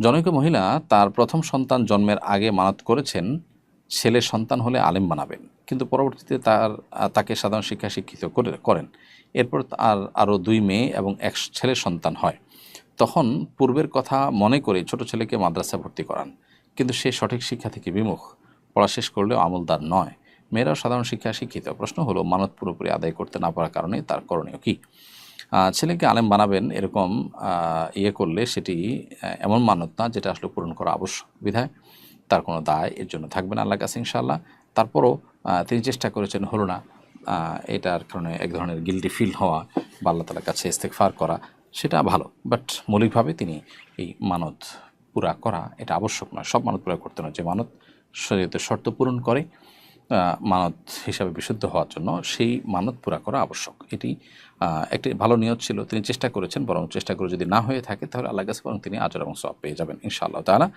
জনৈক মহিলা তার প্রথম সন্তান জন্মের আগে মানত করেছেন, ছেলে সন্তান হলে আলেম বানাবেন। কিন্তু পরবর্তীতে তার তাকে সাধারণ শিক্ষা শিক্ষিত করে, করেন। এরপর তার আরও দুই মেয়ে এবং এক ছেলে সন্তান হয়। তখন পূর্বের কথা মনে করে ছোট ছেলেকে মাদ্রাসা ভর্তি করান। কিন্তু সে সঠিক শিক্ষা থেকে বিমুখ। পড়া শেষ করলেও আমলদার নয়। মেয়েরাও সাধারণ শিক্ষা শিক্ষিত। প্রশ্ন হলো, মানত পুরোপুরি আদায় করতে না পারার কারণে তার করণীয় কী? ছেলেকে আলেম বানাবেন এরকম ইয়ে করলে সেটি এমন মানত না যেটা আসলে পূরণ করা আবশ্যক, বিধায় তার কোনো দায় এর জন্য থাকবে না আল্লাহ কাছে ইনশাআল্লাহ। তারপরও তিনি চেষ্টা করেছেন হলো না এটার কারণে এক ধরনের গিল্টি ফিল হওয়া বা আল্লাহ তালার কাছে ইস্তেকফার করা, সেটা ভালো। বাট মৌলিকভাবে তিনি এই মানত পুরা করা এটা আবশ্যক নয়। সব মানত পুরা করতে নয়। যে মানত শরীয়তের শর্ত পূরণ করে মানত হিসাবে বিশুদ্ধ হওয়ার জন্য সেই মানত পুরা করা আবশ্যক। এটি একটি ভালো নিয়ত ছিল। তিনি চেষ্টা করেছেন, বরং চেষ্টা করে যদি না হয়ে থাকে, তাহলে আল্লাহ কাছে বরং তিনি আজর এবং সব পেয়ে যাবেন, ইনশাআল্লাহ তাআলা।